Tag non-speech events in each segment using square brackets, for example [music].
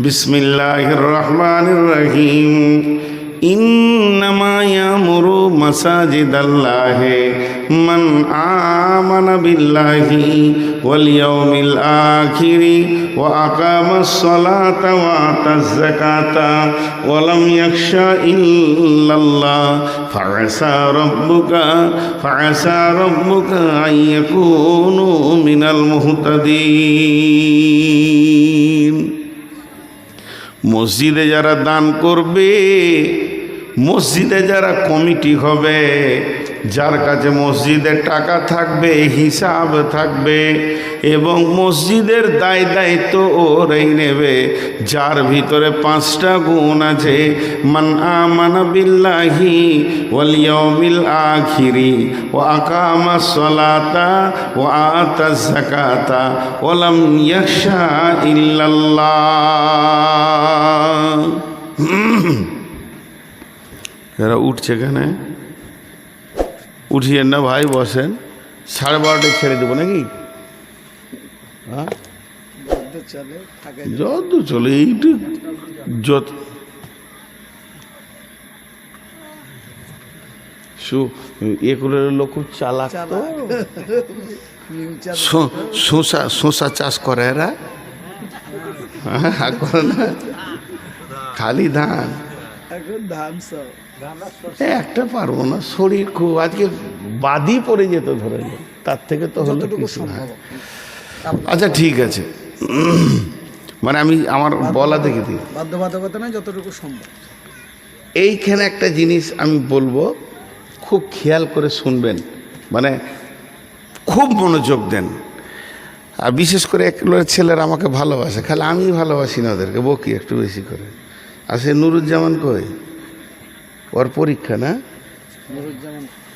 بسم الله الرحمن الرحيم إنما يأمر مساجد الله من آمن بالله واليوم الآخر وأقام الصلاة وآتى الزكاة ولم يخش إلا الله فعسى ربك فعسى ربك أن يكونوا من المهتدين মসজিদে যারা দান করবে মসজিদে যারা কমিটি হবে যার কাছে মসজিদের টাকা থাকবে, হিসাব থাকবে এবং মসজিদের দায় দায়িত্ব ওরাই নেবে। যার ভিতরে পাঁচটা গুণ আছে, মান আমানা বিল্লাহি ওয়াল আখিরি ওয়া আকামা সলাতা ওয়া আতা যাকাতা ওয়া লাম ইল্লাল্লাহ। [clears throat] এরা উঠছে এখানে উঠিয়ে না ভাই বসেন। সাড়ে বারোটায় ছেড়ে দেবো নাকি? হ্যাঁ? যত চলে এইটু যত। সু এ লোক খুব চালাক তো। শোষা চাষ করে এরা। হ্যাঁ, খালি ধান। এখন ধান সব। একটা পারব না শরীর খুব আজকে বাদি পড়ে যেত ধরে। তার থেকে তো হলো কিছু না। আচ্ছা ঠিক আছে। মানে আমি আমার বলা দেখে দিই। বাধ্যবাধকতা নয় যতটুকু সম্ভব। এইখানে একটা জিনিস আমি বলব খুব খেয়াল করে শুনবেন মানে খুব মনোযোগ দেন। আর বিশেষ করে একগুলো ছেলেরা আমাকে ভালোবাসে খালি আমি ভালোবাসি না ওদেরকে বকি একটু বেশি করে। আর সে নুরুজ্জামান কই? ওর পরীক্ষা না?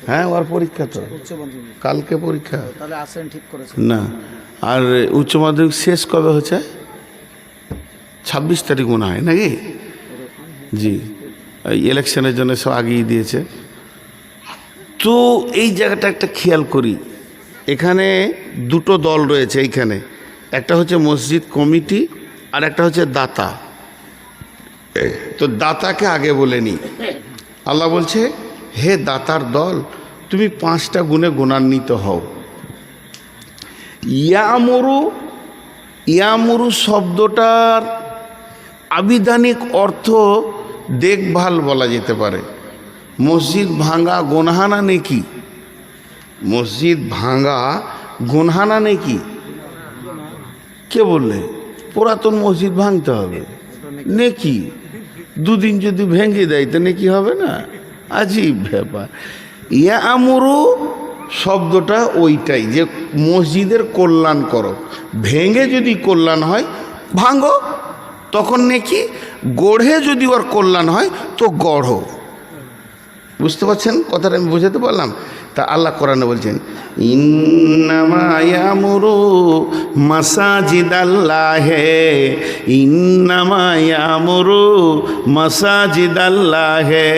হ্যাঁ ওর পরীক্ষা তো। কালকে পরীক্ষা? না। আর উচ্চ মাধ্যমিক শেষ কবে হচ্ছে? ছাব্বিশ তারিখ মনে হয় নাকি? জি। ইলেকশনের জন্য সব আগিয়ে দিয়েছে। তো এই জায়গাটা একটা খেয়াল করি। এখানে দুটো দল রয়েছে এইখানে। একটা হচ্ছে মসজিদ কমিটি আর একটা হচ্ছে দাতা। তো দাতাকে আগে বলে নি। আল্লাহ বলছে, হে দাতার দল, তুমি পাঁচটা গুণে গুণান্বিত হও। ইয়ামুরু ইয়ামুরু শব্দটার আবিধানিক অর্থ দেখভাল বলা যেতে পারে। মসজিদ ভাঙা গোনহানা নেকি? মসজিদ ভাঙা গোনহানা নেকি? কে বললে? পুরাতন মসজিদ ভাঙতে হবে। নেকি? দুদিন যদি ভেঙে দেয় তো নেকি হবে না? আজীব ব্যাপার। ইয়া আমরু শব্দটা ওইটাই, যে মসজিদের কল্যাণ করো। ভেঙে যদি কল্যাণ হয়, ভাঙো। তখন নেকি গড়ে যদি ওর কল্যাণ হয়, তো গড়ো। বুঝতে পারছেন? কথাটা আমি বুঝাতে পারলাম? তা আল্লাহ কোরআনে বলছেন ইন্নামায়ামুরু মাসাজিদ আল্লাহে ইন্নামায়ামুরু মাসাজিদ আল্লাহে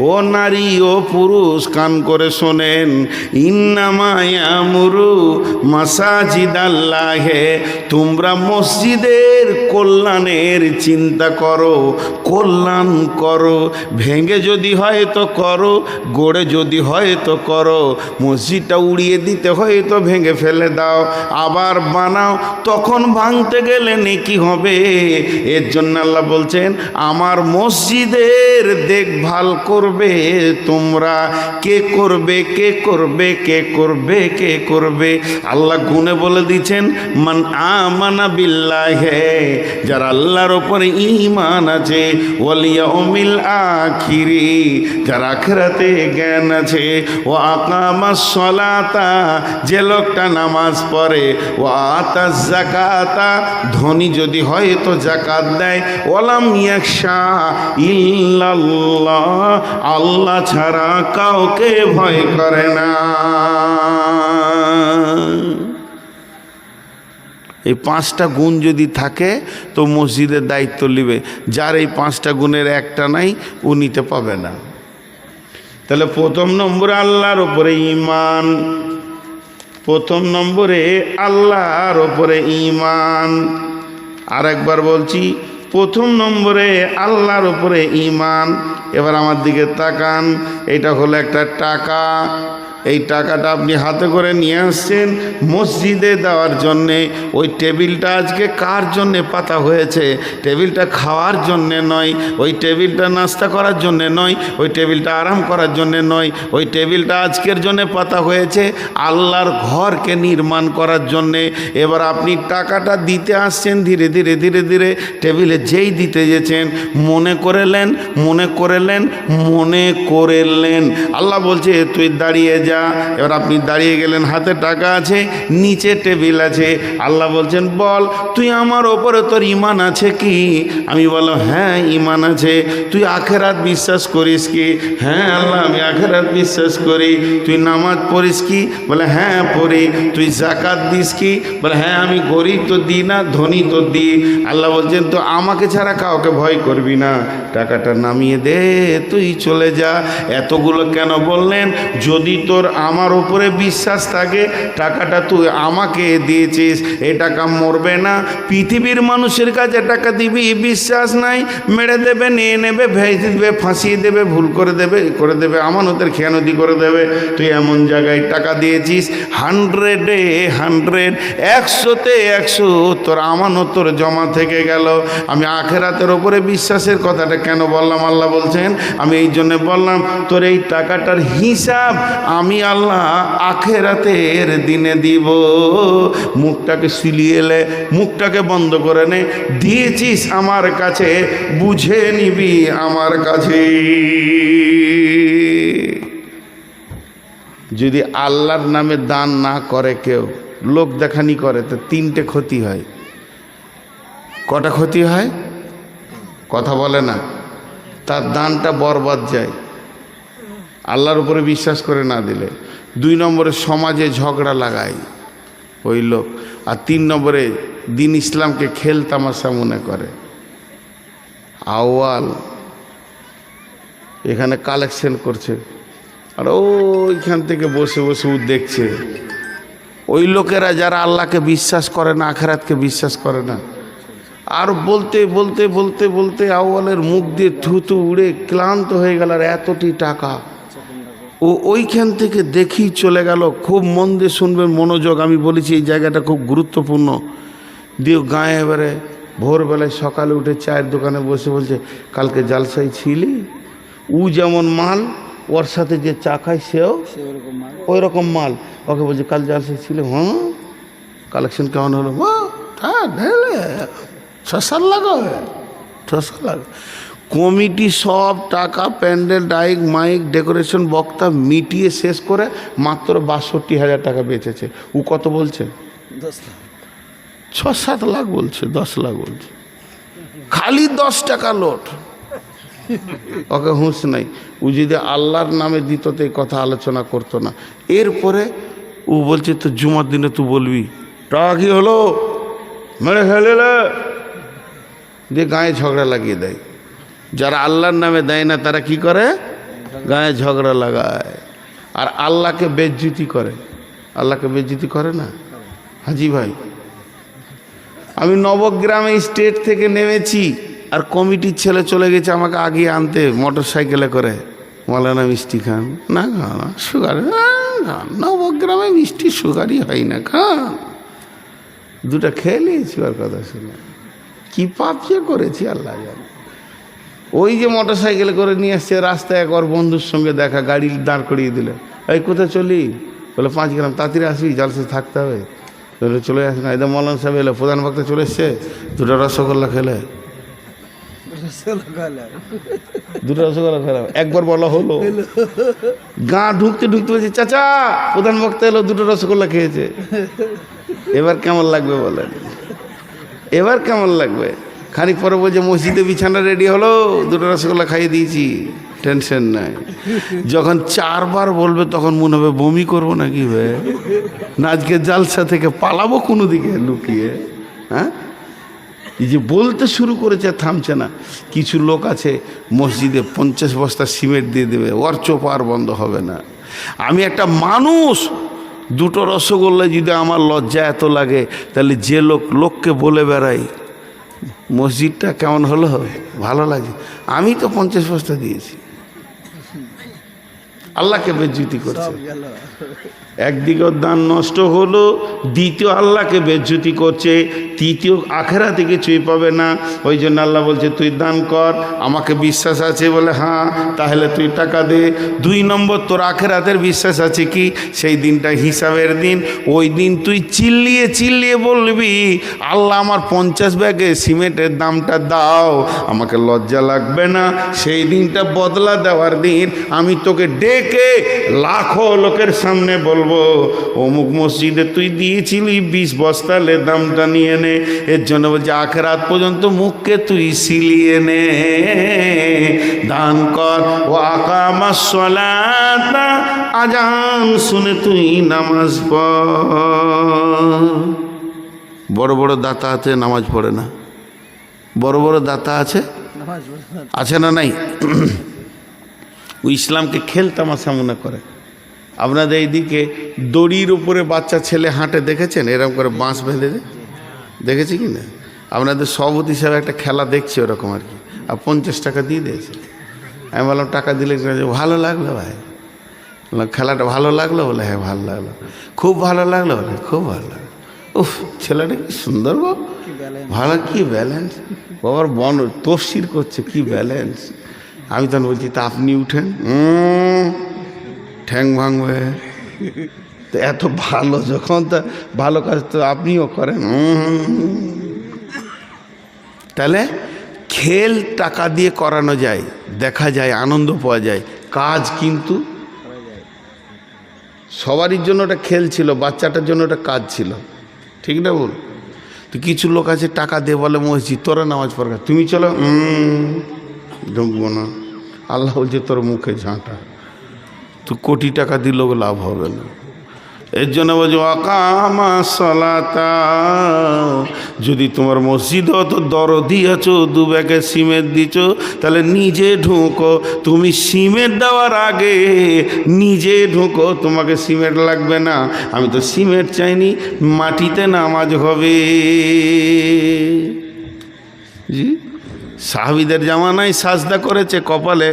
ও নারী ও পুরুষ কান করে শোনেন ইন্নামায়ামুরু মাসাজিদ আল্লাহে তোমরা মসজিদের কল্যাণের চিন্তা করো, কল্যাণ করো, ভেঙে যদি হয় তো করো, গড়ে যদি হয় তো করো মসজিদটা উড়িয়ে দিতে হয় তো ভেঙে ফেলে দাও। আবার বানাও, তখন ভাঙতে গেলে নেকি হবে। এর জন্য আল্লাহ বলছেন, আমার মসজিদের দেখভাল করবে তোমরা। কে করবে কে করবে কে করবে কে করবে? আল্লাহ গুনে বলে দিচ্ছেন, মান আমানা বিল্লাহে যারা আল্লাহর ওপরে ইমান আছে ওয়ালিয়া অমিল আখিরি যারা আখেরাতে জ্ঞান আছে ও সলাতা, যে লোকটা নামাজ পড়ে ও আতা জাকাতা ধনী যদি হয় তো জাকাত দেয়। ওলাম ইয়াকশা ইল্লাল্লাহ, আল্লাহ ছাড়া কাউকে ভয় করে না। এই পাঁচটা গুণ যদি থাকে, তো মসজিদের দায়িত্ব নেবে। যার এই পাঁচটা গুণের একটা নাই, ও নিতে পাবে না। তাহলে প্রথম নম্বরে আল্লাহর ওপরে ইমান প্রথম নম্বরে আল্লাহর ওপরে ইমান আর একবার বলছি, প্রথম নম্বরে আল্লাহর ওপরে ইমান এবার আমার দিকে তাকান, এটা হলো একটা টাকা। এই টাকাটা আপনি হাতে করে নিয়ে আসছেন মসজিদে দেওয়ার জন্যে। ওই টেবিলটা আজকে কার জন্যে পাতা হয়েছে? টেবিলটা খাওয়ার জন্যে নয়, ওই টেবিলটা নাস্তা করার জন্যে নয়, ওই টেবিলটা আরাম করার জন্যে নয়, ওই টেবিলটা আজকের জন্যে পাতা হয়েছে আল্লাহর ঘরকে নির্মাণ করার জন্যে। এবার আপনি টাকাটা দিতে আসছেন ধীরে ধীরে ধীরে ধীরে টেবিলে যেই দিতে যেছেন মনে করেলেন মনে করেলেন মনে করেলেন। আল্লাহ বলছে তুই দাঁড়িয়ে যা এবার আপনি দাঁড়িয়ে গেলেন, হাতে টাকা আছে, নিচে টেবিল আছে। আল্লাহ বলছেন, বল, তুই আমার ওপরে তোর ইমান আছে কি? আমি বললাম হ্যাঁ ইমান আছে। তুই আখেরাত বিশ্বাস করিস কি? হ্যাঁ আল্লাহ, আমি আখেরাত বিশ্বাস করি। তুই নামাজ পড়িস কি? বলে হ্যাঁ পড়ি। তুই জাকাত দিস কি? বলে হ্যাঁ আমি গরিব তো দিই না, ধনী তো দিই। আল্লাহ বলছেন, তো আমাকে ছাড়া কাউকে ভয় করবি না। টাকাটা নামিয়ে দে, তুই চলে যা। এতগুলো কেন বললেন? যদি তোর আমার উপরে বিশ্বাস থাকে, টাকাটা তুই আমাকে দিয়েছিস, এ টাকা মরবে না। পৃথিবীর মানুষের কাছে টাকা দিবি, বিশ্বাস নাই, মেরে দেবে, নিয়ে নেবে, ভেজে দেবে, ফাঁসিয়ে দেবে, ভুল করে দেবে করে দেবে, আমানতের খেয়ানতি করে দেবে। তুই এমন জায়গায় টাকা দিয়েছিস হান্ড্রেডে হান্ড্রেড একশোতে একশো, তোর আমানত তোর জমা থেকে গেল। আমি আখেরাতের ওপরে বিশ্বাসের কথাটা কেন বললাম? আল্লাহ বলছেন, আমি এই জন্য বললাম, তোর এই টাকাটার হিসাব আমি আল্লাহ আখেরাতের দিনে দিব। মুখটাকে সিলিয়ে এলে মুখটাকে বন্ধ করে নে। দিয়েছিস আমার কাছে, বুঝে নিবি আমার কাছে। যদি আল্লাহর নামে দান না করে কেউ, লোক দেখানি করে, তো তিনটে ক্ষতি হয়। কটা ক্ষতি হয়? কথা বলে না। তার দানটা বরবাদ যায়। আল্লাহর উপরে বিশ্বাস করে না দিলে। দুই নম্বরে সমাজে ঝগড়া লাগায় ওই লোক, আর তিন নম্বরে দিন ইসলামকে খেল তামাশা মনে করে। আওয়াল এখানে কালেকশন করছে। আর ওইখান থেকে বসে বসে ও দেখছে। ওই লোকেরা যারা আল্লাহকে বিশ্বাস করে না, আখেরাতকে বিশ্বাস করে না, আর বলতে বলতে বলতে বলতে আউয়ালের মুখ দিয়ে থুতু উড়ে ক্লান্ত হয়ে গেল, আর এতটি টাকা ও ওইখান থেকে দেখি চলে গেল। খুব মন দিয়ে শুনবেন মনোযোগ। আমি বলেছি এই জায়গাটা খুব গুরুত্বপূর্ণ। দিয়ে গায়ে এবারে ভোরবেলায় সকালে উঠে চায়ের দোকানে বসে বলছে কালকে জালসাই ছিলি? উ যেমন মাল ওর সাথে যে চা খায় সেও ওই রকম মাল। ওকে বলছে কাল জালসাই ছিল? হ্যাঁ কালেকশন কেমন হলো? ঢেলে। ছশার লাগো ছশার লাগো কমিটি সব টাকা প্যান্ডেল ডাইক মাইক ডেকোরেশন বক্তা মিটিয়ে শেষ করে মাত্র বাষট্টি হাজার টাকা বেঁচেছে। ও কত বলছে? ছ সাত লাখ বলছে দশ লাখ বলছে। খালি দশ টাকা লোট ওকে হুঁশ নাই। ও যদি আল্লাহর নামে দিত তো এই কথা আলোচনা করতো না। এরপরে ও বলছে তো জুমার দিনে তুই বলবি? টাকা কি হলো? মেরে ফেলে দিয়ে গায়ে ঝগড়া লাগিয়ে দেয়। যারা আল্লাহর নামে দেয় না, তারা কি করে? গায়ে ঝগড়া লাগায়। আর আল্লাহকে বেজ্জুতি করে। আল্লাহকে বেজ্জুতি করে না? হাজি ভাই, আমি নবগ্রামে স্টেট থেকে নেমেছি আর কমিটির ছেলে চলে গেছে আমাকে আগে আনতে মোটর সাইকেলে করে। মৌলানা মিষ্টি খান। না খান সুগার খান নবগ্রামে মিষ্টি সুগারই হয় না, খান। দুটা খেয়ে নিয়েছি ওর কথা শুনে। কী পাপ যে করেছি, আল্লাহ জানে। ওই যে মোটর সাইকেলে করে নিয়ে আসছে রাস্তায় এক ওর বন্ধুর সঙ্গে দেখা গাড়ি দাঁড় করিয়ে দিল। এই কোথায় চলি? বলে পাঁচ গ্রাম তাড়াতাড়ি আসবি জালসে থাকতে হবে। বলে চলে আসে না। একদম মৌলান সাহেব এলো প্রধান বক্তা চলে এসছে দুটো রসগোল্লা খেলে। দুটো রসগোল্লা খেলাম একবার বলা হলো। গা ঢুকতে ঢুকতে বলছে চাচা! প্রধান বক্তা এলো দুটো রসগোল্লা খেয়েছে। এবার কেমন লাগবে বলেন? এবার কেমন লাগবে? খানিক পরে বলছে, মসজিদে বিছানা রেডি হলো, দুটো রসগোল্লা খাইয়ে দিয়েছি, টেনশন নাই। যখন চারবার বলবে, তখন মনে হবে, বমি করব নাকি বে? না, আজকে জালসা থেকে পালাবো কোনো দিকে লুকিয়ে হ্যাঁ? এই যে বলতে শুরু করেছে থামছে না। কিছু লোক আছে, মসজিদে পঞ্চাশ বস্তা সিমেন্ট দিয়ে দেবে, ওর চোপ আর বন্ধ হবে না। আমি একটা মানুষ, দুটো রসগোল্লা যদি আমার লজ্জা এত লাগে, তাহলে যে লোক, লোককে বলে বেড়াই। মসজিদটা কেমন হলো ভালো লাগে। আমি তো পঞ্চাশ বস্তা দিয়েছি। আল্লাহকে বেজ্জুতি করছে। একদিকে দান নষ্ট হলো দ্বিতীয় আল্লাহকে বেজ্জুতি করছে তৃতীয় আখেরা থেকে চুই পাবে না। ওই জন্য আল্লাহ বলছে তুই দান কর আমাকে বিশ্বাস আছে? বলে হ্যাঁ তাহলে তুই টাকা দে। দুই নম্বর তোর আখেরাতের বিশ্বাস আছে কি? সেই দিনটা হিসাবের দিন ওই দিন তুই চিল্লিয়ে চিল্লিয়ে বলবি আল্লাহ আমার পঞ্চাশ ব্যাগে সিমেন্টের দামটা দাও আমাকে লজ্জা লাগবে না সেই দিনটা বদলা দেওয়ার দিন আমি তোকে ডেকে লাখো লোকের সামনে বলব অমুক মসজিদে তুই দিয়েছিলি বিশ বস্তালে দামটা নিয়ে নে এর জন্য বলছে আখরাত পর্যন্ত মুখকে তুই সিলিয়ে নে। দান কর ও আকামা সলাতা আজান শুনে তুই নামাজ পড়। বড় বড় দাতা আছে নামাজ পড়ে না। বড় বড় দাতা আছে। আছে না নাই? ও ইসলামকে খেলতামাশা মনে করে। আপনাদের এইদিকে দড়ির উপরে বাচ্চা ছেলে হাঁটে, দেখেছেন? এরকম করে বাঁশ বেঁধে? দেখেছি কি না? আপনাদের সভাপতি হিসাবে একটা খেলা দেখছি ওরকম আর কি। আর পঞ্চাশ টাকা দিয়ে দিয়েছে। আমি বললাম, টাকা দিলে ভালো লাগল ভাই। খেলাটা ভালো লাগল? বলে হ্যাঁ ভালো লাগল। খুব ভালো লাগল? বলে, খুব ভালো লাগল। উফ, ছেলেটা কি সুন্দর গো। ভালো, কি ব্যালেন্স? বাবার বন তফসির করছে, কি ব্যালেন্স? আমি তখন বলছি তা আপনি উঠেন। উম, ঠ্যাং ভাঙবে তো এত ভালো যখন তা ভালো কাজ তো আপনিও করেন। তাহলে খেল টাকা দিয়ে করানো যায় দেখা যায় আনন্দ পাওয়া যায় কাজ কিন্তু সবারই জন্য ওটা খেল ছিল বাচ্চাটার জন্য ওটা কাজ ছিল। ঠিক না বল? তো কিছু লোক আছে টাকা দে বলে মসজিদ তোরা নামাজ পড়া তুমি চলো। উম, ঢুকবো না। আল্লাহ বলছে, তোর মুখে ঝাঁটা। তো কোটি টাকা দিলেও লাভ হবে না। এর জন্য বলছো অকামা সলাতা। যদি তোমার মসজিদ অত দরদি আছো দু ব্যাগে সিমেন্ট দিছ তাহলে নিজে ঢুকো। তুমি সিমেন্ট দেওয়ার আগে নিজে ঢুকো, তোমাকে সিমেন্ট লাগবে না। আমি তো সিমেন্ট চাইনি, মাটিতে নামাজ হবে। জি? সাহাবিদের জামানায় সাজদা করেছে কপালে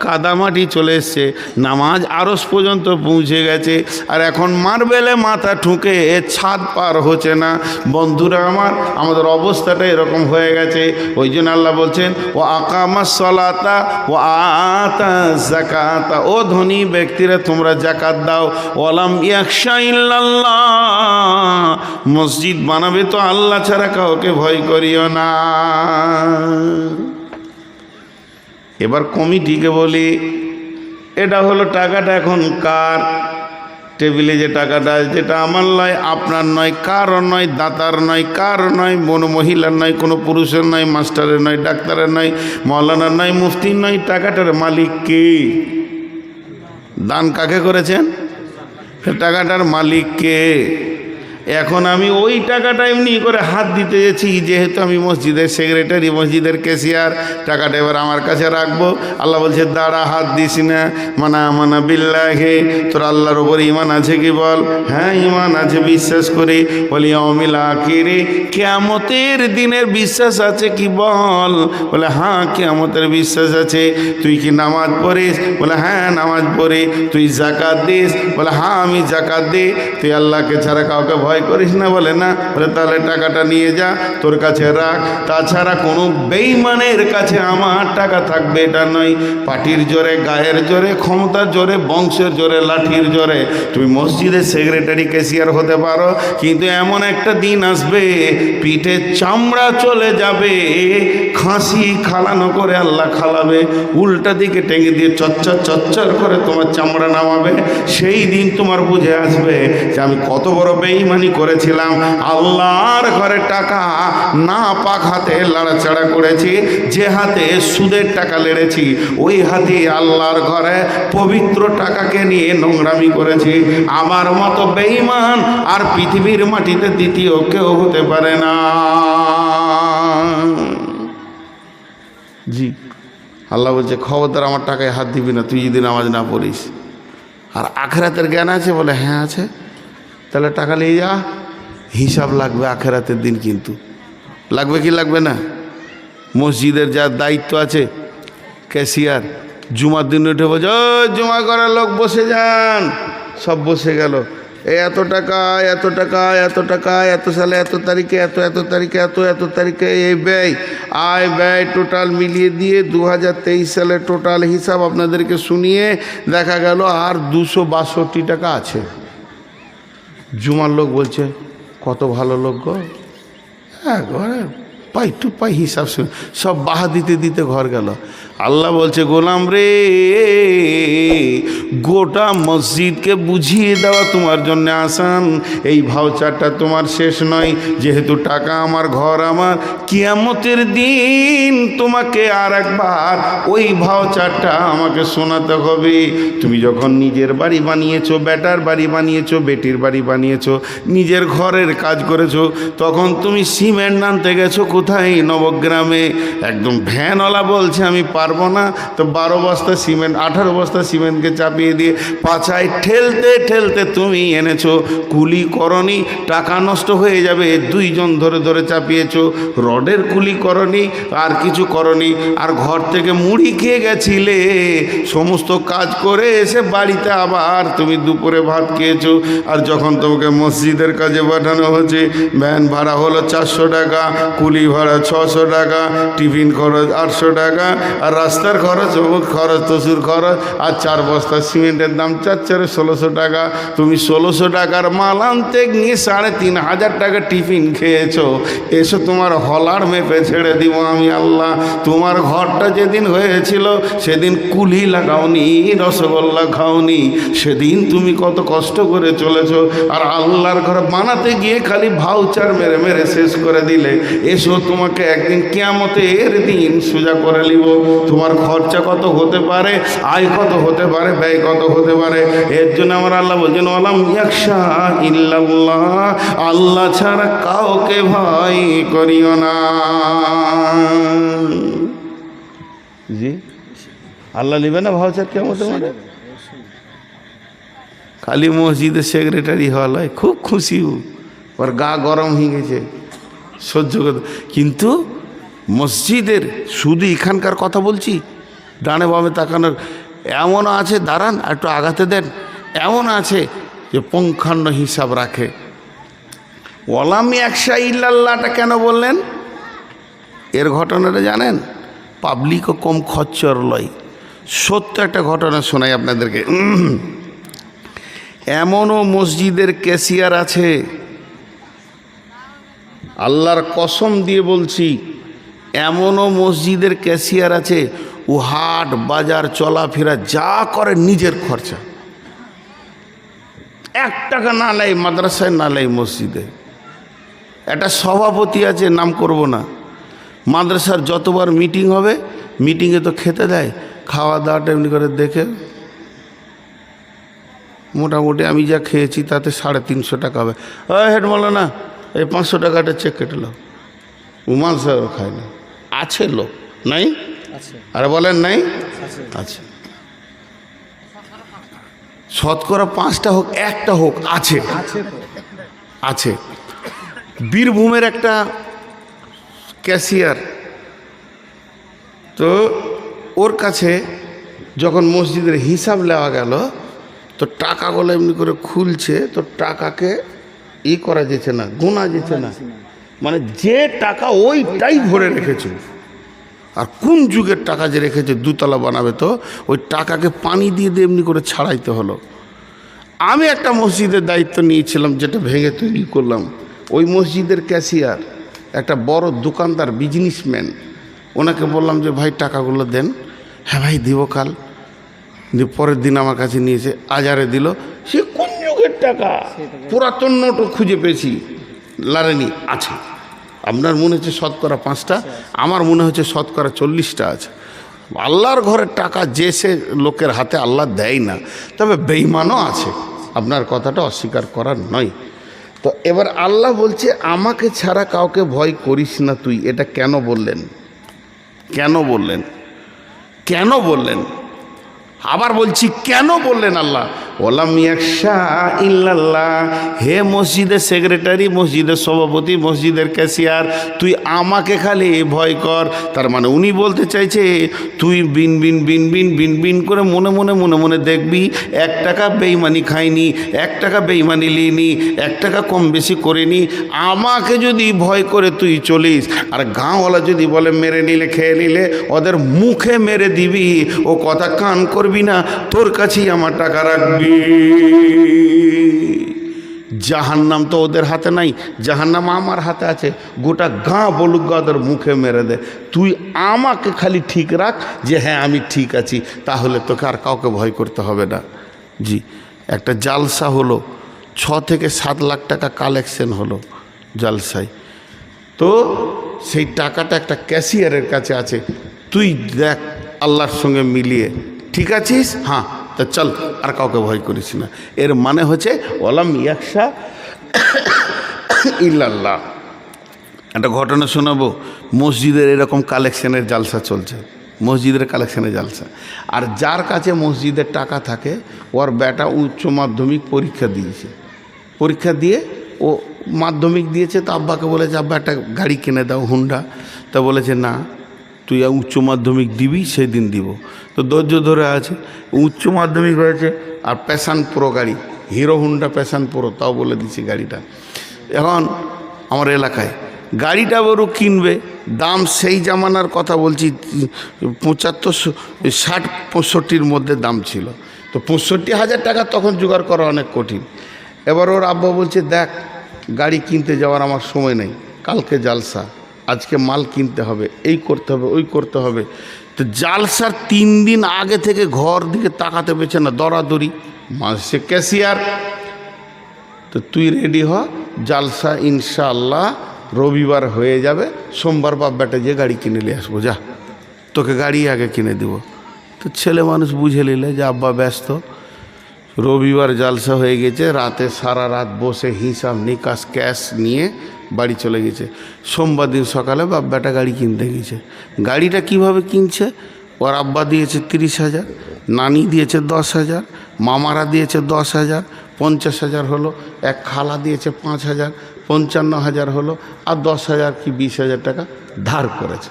কাদামাটি চলে এসছে। নামাজ আরস পর্যন্ত পৌঁছে গেছে। আর এখন মার্বেলে মাথা ঠুকে এ ছাদ পার হচ্ছে না। বন্ধুরা আমার, আমাদের অবস্থাটা এরকম হয়ে গেছে। ওই জন্য আল্লাহ বলছেন ও আকামা সলাতা ও আতা জাকাতা ও ধনী ব্যক্তিরা, তোমরা জাকাত দাও। ওলাম মসজিদ বানাবে তো আল্লাহ ছাড়া কাউকে ভয় করিও না। এবার কমিটিকে বলি, এটা হলো টাকাটা এখন কার? টেবিলে যে টাকাটা যেটা আমার নয়, আপনার নয়, কারও নয়, দাতার নয় কার নয় কোনো মহিলার নয়, কোনো পুরুষের নয়, মাস্টারের নয়, ডাক্তারের নয়, মৌলানার নয়, মুফতির নয়, টাকাটার মালিক কে? দান কাকে করেছেন? টাকাটার মালিক কে? এখন আমি ওই টাকাটা এমনি করে হাত দিতে গেছি যেহেতু আমি মসজিদের সেক্রেটারি মসজিদের ক্যাশিয়ার টাকাটা এবার আমার কাছে রাখব। আল্লাহ বলছে, দাঁড়া, হাত দিস না। মানা মানা বিল্লাহে, তোর আল্লাহর ওপর ইমান আছে কি বল? হ্যাঁ ইমান আছে, বিশ্বাস করি। বলি, অমিল আখিরে, কেয়ামতের দিনের বিশ্বাস আছে কি বল? বলে হ্যাঁ কেয়ামতের বিশ্বাস আছে। তুই কি নামাজ পড়িস? বলে হ্যাঁ নামাজ পড়ি। তুই জাকাত দিস? বলে হ্যাঁ আমি জাকাত দিই। তুই আল্লাহকে ছাড়া কাউকে ভয় করিস না, বলে না, বলে, তাহলে টাকাটা নিয়ে যা, তোর কাছে রাখ। তাছাড়া কোনো বেইমানের কাছে আমার টাকা থাকবে, এটা নয়। পাটির জোরে, গায়ের জোরে, ক্ষমতার জোরে, বংশের জোরে, লাঠির জোরে। তুমি মসজিদের সেক্রেটারি, ক্যাশিয়ার হতে পারো, কিন্তু এমন একটা দিন আসবে, পিঠে চামড়া চলে যাবে, খাসি খালানো করে আল্লাহ খালাবে, উল্টা দিকে টেঙে দিয়ে চচ্চর চচ্চর করে তোমার চামড়া নামাবে, সেই দিন তোমার বুঝে আসবে যে আমি কত বড় বেইমানি করেছিলাম। আল্লাহর ঘরে টাকা না পাক হাতে লাড়াচাড়া করেছি। যে হাতে সুদের টাকা লেড়েছি, ওই হাতে আল্লাহর ঘরে পবিত্র টাকাকে নিয়ে নোংরামি করেছি। আমার মতো বেইমান আর পৃথিবীর মাটিতে দ্বিতীয় কেউ হতে পারে না। জি। আল্লাহ বলছে, খবরদার, আমার টাকায় হাত দিবি না, তুই যদি নামাজ না পড়িস। আর আখেরাতের জ্ঞান আছে বলে হ্যাঁ আছে? তাহলে টাকা নিয়ে যা। হিসাব লাগবে আখেরাতের দিন কিন্তু। লাগবে কি লাগবে না? মসজিদের যার দায়িত্ব আছে, ক্যাশিয়ার, জুমার দিন উঠে ও জমা করার লোক বসে যান। সব বসে গেল। এই এত টাকা এত টাকা এত টাকা এত সালে, এত তারিখে, এত এত তারিখে, এত এত তারিখে এই ব্যয়। আয় ব্যয় টোটাল মিলিয়ে দিয়ে দু সালের টোটাল হিসাব আপনাদেরকে শুনিয়ে দেখা গেল আর দুশো টাকা আছে। জুমার লোক বলছে, কত ভালো লোক গো। হ্যাঁ ঘরে পাই টু পাই হিসাব শুনে। সব বাহা দিতে দিতে ঘর গেল। আল্লাহ বলছে, গোলাম রে, গোটা মসজিদকে বুঝিয়ে দেওয়া তোমার জন্য আসান। এই ভাউচারটা তোমার শেষ নয়। যেহেতু টাকা আমার, ঘর আমার, কিয়ামতের দিন তোমাকে আর একবার ওই ভাউচারটা আমাকে শোনাতে হবে। তুমি যখন নিজের বাড়ি বানিয়েছো, বেটার বাড়ি বানিয়েছো, বেটির বাড়ি বানিয়েছো, নিজের ঘরের কাজ করেছ, তখন তুমি সিমেন্ট আনতে গেছো কোথায়? নবগ্রামে। একদম ভ্যানওয়ালা বলছে, আমি পারব না। তো বারো বস্তা সিমেন্ট, আঠারো বস্তা সিমেন্টকে চাপিয়ে দিয়ে পাছায় ঠেলতে ঠেলতে তুমি এনেছো, কুলি করনি, টাকা নষ্ট হয়ে যাবে, দুইজন ধরে ধরে চাপিয়েছ, রডের কুলি করনি, আর কিছু করনি, আর ঘর থেকে মুড়ি খেয়ে গেছিলে। সমস্ত কাজ করে এসে বাড়িতে আবার তুমি দুপুরে ভাত খেয়েছো, আর যখন তোমাকে মসজিদের কাজে পাঠানো হচ্ছে, ভ্যান ভাড়া হলো চারশো টাকা, কুলি ভাড়া ছশো টাকা, টিফিন খরচ আটশো টাকা, আর রাস্তার খরচ, অমুক খরচ, তসুর খরচ, আর চার বস্তা সিমেন্টের দাম চার চারে ষোলোশো টাকা। তুমি ষোলোশো টাকার মাল আনতে গিয়ে সাড়ে তিন হাজার টাকা টিফিন খেয়েছো। এসো তোমার হলার মেপে ছেড়ে দিব আমি আল্লাহ। তোমার ঘরটা যেদিন হয়েছিল, সেদিন কুলি লাগাওনি, রসগোল্লা খাওনি। সেদিন তুমি কত কষ্ট করে চলেছো, আর আল্লাহর ঘর বানাতে গিয়ে খালি ভাউচার মেরে মেরে শেষ করে দিলে। এসো তোমাকে একদিন কেয়ামতে এর দিন সোজা করে নিব। তোমার খরচা কত হতে পারে? আয় কত হতে পারে? ব্যয় কত হতে পারে? এর জন্য আমার আল্লাহ বলছেন আলাম ইয়াকশা ইল্লাল্লাহ। আল্লাহ ছাড়া কাউকে ভয় করিও না। জি? আল্লাহ নিবে না ভাউচার কেমন মানে খালি মসজিদের সেক্রেটারি হওয়া খুব খুশি। ওর গা গরম হয়ে গেছে। সহ্য করতে কিন্তু মসজিদের শুধু এখানকার কথা বলছি? ডানে বামে তাকানোর। এমন আছে, দাঁড়ান একটু আগাতে দেন। এমন আছে যে পঙ্খান্ন হিসাব রাখে। ওলামি একশা ইল্লাল্লাহটা কেন বললেন? এর ঘটনাটা জানেন? পাবলিকও কম খচ্চর লয়। সত্য একটা ঘটনা শোনাই আপনাদেরকে। এমনও মসজিদের ক্যাশিয়ার আছে। আল্লাহর কসম দিয়ে বলছি এমনও মসজিদের ক্যাশিয়ার আছে, ও হাট, বাজার, চলাফেরা, যা করে নিজের খরচা। এক টাকা না নেয় মাদ্রাসায় না নেয় মসজিদে। একটা সভাপতি আছে, নাম করব না। মাদ্রাসার যতবার মিটিং হবে, মিটিংয়ে তো খেতে দেয়। খাওয়া দাওয়াটা এমনি করে দেখে। মোটামুটি আমি যা খেয়েছি, তাতে সাড়ে তিনশো টাকা হবে। হেড না এই পাঁচশো টাকাটা চেক কেটে লো উমান সাহেব খায় না। আছে লোক নাই? আরে বলেন নাই? আছে। আছে শতকরা পাঁচটা হোক একটা হোক আছে। আছে আছে। বীরভূমের একটা ক্যাশিয়ার তো ওর কাছে যখন মসজিদের হিসাব নেওয়া গেল তো টাকাগুলো এমনি করে খুলছে তো টাকাকে ই করা যেছে না। গোনা যেছে না। মানে যে টাকা ওইটাই ভরে রেখেছে। আর কোন যুগের টাকা যে রেখেছে দুতলা বানাবে তো, ওই টাকাকে পানি দিয়ে দিয়ে এমনি করে ছাড়াইতে হলো। আমি একটা মসজিদের দায়িত্ব নিয়েছিলাম, যেটা ভেঙে তৈরি করলাম। ওই মসজিদের ক্যাশিয়ার, একটা বড় দোকানদার বিজনেসম্যান ওনাকে বললাম যে, ভাই, টাকাগুলো দেন। হ্যাঁ ভাই, দিব কাল। দিয়ে পরের দিন আমার কাছে নিয়েছে আজারে দিল। সে কোন যুগের টাকা? পুরাতন নোটও খুঁজে পেয়েছি। লারেনি, আছে। আপনার মনে হচ্ছে শতকরা পাঁচটা? আমার মনে হচ্ছে শতকরা চল্লিশটা আছে। আল্লাহর ঘরের টাকা যে সে লোকের হাতে আল্লাহ দেয় না, তবে বেইমানও আছে। আপনার কথাটা অস্বীকার করার নয়। তো এবার আল্লাহ বলছে, আমাকে ছাড়া কাউকে ভয় করিস না তুই। এটা কেন বললেন? কেন বললেন? কেন বললেন? আবার বলছি, কেন বললেন আল্লাহ? ওলাম ইয়াকশা ইল্লাল্লাহ। হে মসজিদের সেক্রেটারি, মসজিদের সভাপতি, মসজিদের ক্যাশিয়ার, তুই আমাকে খালি ভয় কর। তার মানে উনি বলতে চাইছে, তুই বিন বিন বিন বিন বিন বিন করে মনে মনে মনে মনে দেখবি, এক টাকা বেইমানি খাইনি, এক টাকা বেইমানি লিনি, এক টাকা কম বেশি করিনি। আমাকে যদি ভয় করে তুই চলিস, আর গাঁওয়ালা যদি বলে মেরে নিলে, খেয়ে নিলে, ওদের মুখে মেরে দিবি, ও কথা কান করবি না, তোর কাছেই আমার টাকা রাখবি। জাহান্নাম তো ওদের হাতে নাই, জাহান্নাম আমার হাতে আছে। গোটা গাঁ বলুক গা ওদের মুখে মেরে দে। তুই আমাকে খালি ঠিক রাখ যে হ্যাঁ আমি ঠিক আছি, তাহলে তোকে আর কাউকে ভয় করতে হবে না। জি, একটা জালসা হলো, ছ থেকে সাত লাখ টাকা কালেকশন হলো জালসায়। তো সেই টাকাটা একটা ক্যাশিয়ারের কাছে আছে। তুই দেখ আল্লাহর সঙ্গে মিলিয়ে। ঠিক আছিস? হ্যাঁ তা চল, আর কাউকে ভয় করিস না। এর মানে হচ্ছে ওলাম ইয়াকশা ইল্লাল্লাহ। একটা ঘটনা শোনাবো, মসজিদের এরকম কালেকশনের জালসা চলছে, মসজিদের কালেকশনের জালসা। আর যার কাছে মসজিদের টাকা থাকে, ওর বেটা উচ্চ মাধ্যমিক পরীক্ষা দিয়েছে। পরীক্ষা দিয়ে ও মাধ্যমিক দিয়েছে, তো আব্বাকে বলেছে, আব্বা, একটা গাড়ি কিনে দাও, হুন্ডা। তা বলেছে, না। তুই উচ্চ মাধ্যমিক দিবি, সেদিন দিব। তো ধৈর্য ধরে আছে। উচ্চ মাধ্যমিক হয়েছে আর প্যাশান প্রো গাড়ি। হিরো হুন্ডা প্যাশান প্রো, তাও বলে দিচ্ছি গাড়িটা। এখন আমার এলাকায়, গাড়িটা বড় কিনবে, দাম সেই জামানার কথা বলছি, পঁচাত্তর ষাট পঁয়ষট্টির মধ্যে দাম ছিল। তো পঁয়ষট্টি হাজার টাকা তখন জোগাড় করা অনেক কঠিন। এবার ওর আব্বা বলছে, দেখ, গাড়ি কিনতে যাওয়ার আমার সময় নেই। কালকে জালসা। আজকে মাল কিনতে হবে, এই করতে হবে, ওই করতে হবে। তো জালসার তিন দিন আগে থেকে ঘর দিকে তাকাতে পেছে না, দরাদরি। মাসে ক্যাশিয়ার। তো তুই রেডি হ, জালসা ইনশাআল্লাহ রবিবার হয়ে যাবে, সোমবার বাপ বেটা যে গাড়ি কিনে নিয়ে আসব, যা। তোকে গাড়ি আগে কিনে দিব। তো ছেলে মানুষ বুঝে নিলে যে আব্বা ব্যস্ত। রবিবার জালসা হয়ে গেছে, রাতে সারা রাত বসে হিসাব নিকাশ, ক্যাশ নিয়ে বাড়ি চলে গেছে। সোমবার দিন সকালে বাপ বেটা গাড়ি কিনতে গেছে। গাড়িটা কীভাবে কিনছে? ওর আব্বা দিয়েছে তিরিশ হাজার, নানি দিয়েছে দশ হাজার, মামারা দিয়েছে দশ হাজার, পঞ্চাশ হাজার হলো, এক খালা দিয়েছে পাঁচ হাজার, পঞ্চান্ন হাজার হলো, আর দশ হাজার কি বিশ হাজার টাকা ধার করেছে।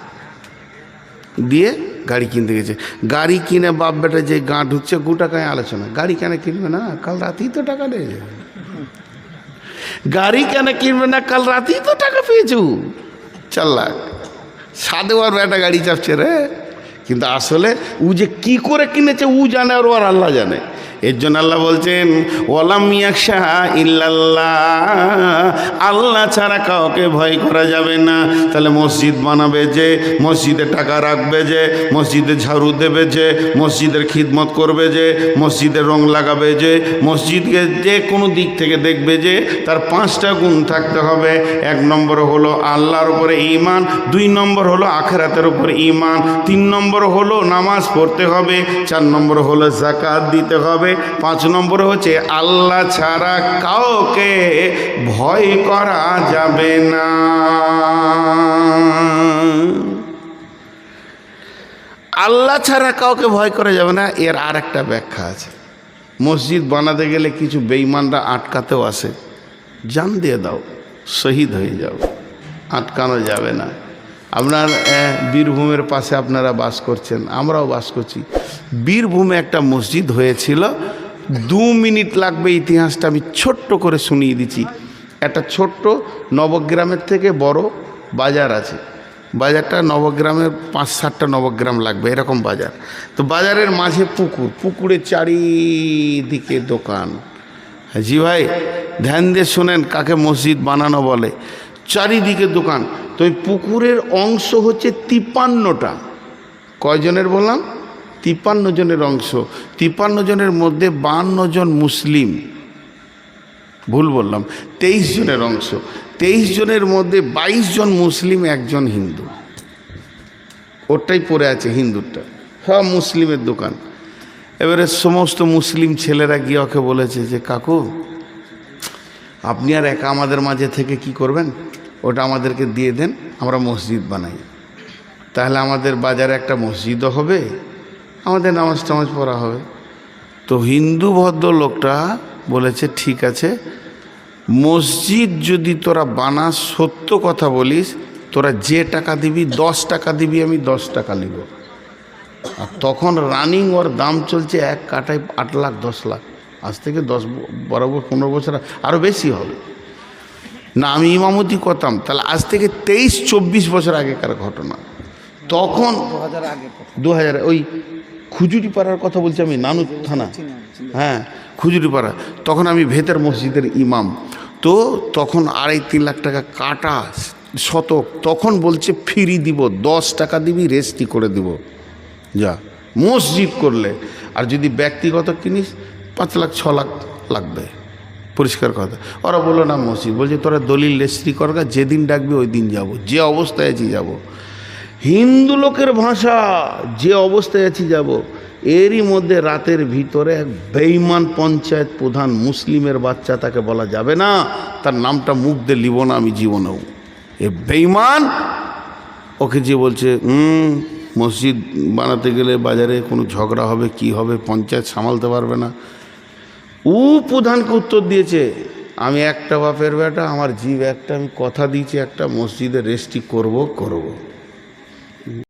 দিয়ে গাড়ি কিনতে গেছে। গাড়ি কিনে বাপ বেটা যে গাঁ ঢুকছে, গু টাকায় আলোচনা। গাড়ি কেন কিনবে না? কাল রাতেই তো টাকা দেয় গাড়ি কেন কিনবে না? কাল রাতেই তো টাকা পেয়েছ। চার সাদে ওর বেটা গাড়ি চাপছে রে। কিন্তু আসলে ও যে কী করে কিনেছে, ও জানে আর ও আর আল্লাহ জানে। এর জন্য আল্লাহ বলছেন ওলাম ইয়াকশা ইল্লাল্লাহ। আল্লাহ ছাড়া কাউকে ভয় করা যাবে না। তাহলে মসজিদ বানাবে যে, মসজিদে টাকা রাখবে যে, মসজিদে ঝাড়ু দেবে যে, মসজিদের খিদমত করবে যে, মসজিদে রং লাগাবে যে, মসজিদকে যে কোনো দিক থেকে দেখবে যে, তার পাঁচটা গুণ থাকতে হবে। এক নম্বর হলো আল্লাহর উপরে ইমান দুই নম্বর হলো আখেরাতের উপরে ইমান তিন নম্বর হলো নামাজ পড়তে হবে, চার নম্বর হলো জাকাত দিতে হবে পাঁচ নম্বর হচ্ছে, আল্লাহ ছাড়া কাউকে ভয় করা যাবে না। আল্লাহ ছাড়া কাউকে ভয় করা যাবে না, এর আর একটা ব্যাখ্যা আছে। মসজিদ বানাতে গেলে কিছু বেইমানরা আটকাতেও আসে। জান দিয়ে দাও, শহীদ হয়ে যাও, আটকানো যাবে না। আপনার বীরভূমের পাশে আপনারা বাস করছেন, আমরাও বাস করছি। বীরভূমে একটা মসজিদ হয়েছিল, দু মিনিট লাগবে ইতিহাসটা আমি ছোট্ট করে শুনিয়ে দিচ্ছি। একটা ছোট্ট নবগ্রামের থেকে বড় বাজার আছে। বাজারটা নবগ্রামের পাঁচ সাতটা নবগ্রাম লাগবে, এরকম বাজার। তো বাজারের মাঝে পুকুর পুকুরের চারিদিকে দোকান। জি ভাই, ধ্যান দিয়ে শোনেন কাকে মসজিদ বানানো বলে। চারিদিকে দোকান তো ওই পুকুরের অংশ হচ্ছে তিপান্নটা। কয়জনের বললাম? তিপান্ন জনের অংশ। তিপান্ন জনের মধ্যে বান্ন জন মুসলিম। ভুল বললাম। তেইশ জনের অংশ। তেইশ জনের মধ্যে বাইশ জন মুসলিম, একজন হিন্দু। ওটাই পড়ে আছে হিন্দুরটা। সব মুসলিমের দোকান। এবারে সমস্ত মুসলিম ছেলেরা গিয়ে ওকে বলেছে যে, কাকু, আপনি আর একা আমাদের মাঝে থেকে কি করবেন? ওটা আমাদেরকে দিয়ে দেন, আমরা মসজিদ বানাই। তাহলে আমাদের বাজারে একটা মসজিদও হবে, আমাদের নামাজ টামাজ পড়া হবে। তো হিন্দু ভদ্রলোকটা বলেছে, ঠিক আছে, মসজিদ যদি তোরা বানাস সত্য কথা বলিস, তোরা যে টাকা দিবি, দশ টাকা দিবি, আমি দশ টাকা নিব। আর তখন রানিং ওর দাম চলছে এক কাটায় আট লাখ, দশ লাখ। আজ থেকে দশ বরাবর পনেরো বছর আরও বেশি হবে। না, আমি ইমামতি করতাম। তাহলে আজ থেকে তেইশ, চব্বিশ বছর আগেকার ঘটনা। তখন দু হাজার ওই খুজুরি পাড়ার কথা বলছি আমি নানু থানা। হ্যাঁ খুজুরি পাড়া তখন আমি ভেতর মসজিদের ইমাম। তো তখন আড়াই, তিন লাখ টাকা কাটা শতক। তখন বলছে, ফ্রি দিব, দশ টাকা দিবি রেস্টি করে দিব। যা, মসজিদ করলে। আর যদি ব্যক্তিগত কিনিস, পাঁচ লাখ, ছ লাখ লাগবে। পরিষ্কার কথা। ওরা বলল না মসজিদ বলছে তোরা দলিল রেস্ট্রি করগা যেদিন ডাকবি ওই দিন যাব। যে অবস্থায় আছি যাব। হিন্দু লোকের ভাষা যে অবস্থায় আছি যাব। এরই মধ্যে রাতের ভিতরে এক বেইমান পঞ্চায়েত প্রধান মুসলিমের বাচ্চা তাকে বলা যাবে না। তার নামটা মুখ দিয়ে লিব না আমি জীবনেও। এ বেইমান ওকে যে বলছে "হুম, মসজিদ বানাতে গেলে বাজারে কোনো ঝগড়া হবে কি হবে পঞ্চায়েত সামালতে পারবে না। ও প্রধানকে উত্তর দিয়েছে, আমি একটা বাপের বেটা, আমার জীব একটা, আমি কথা দিয়েছি একটা মসজিদে রেস্টি করব করব।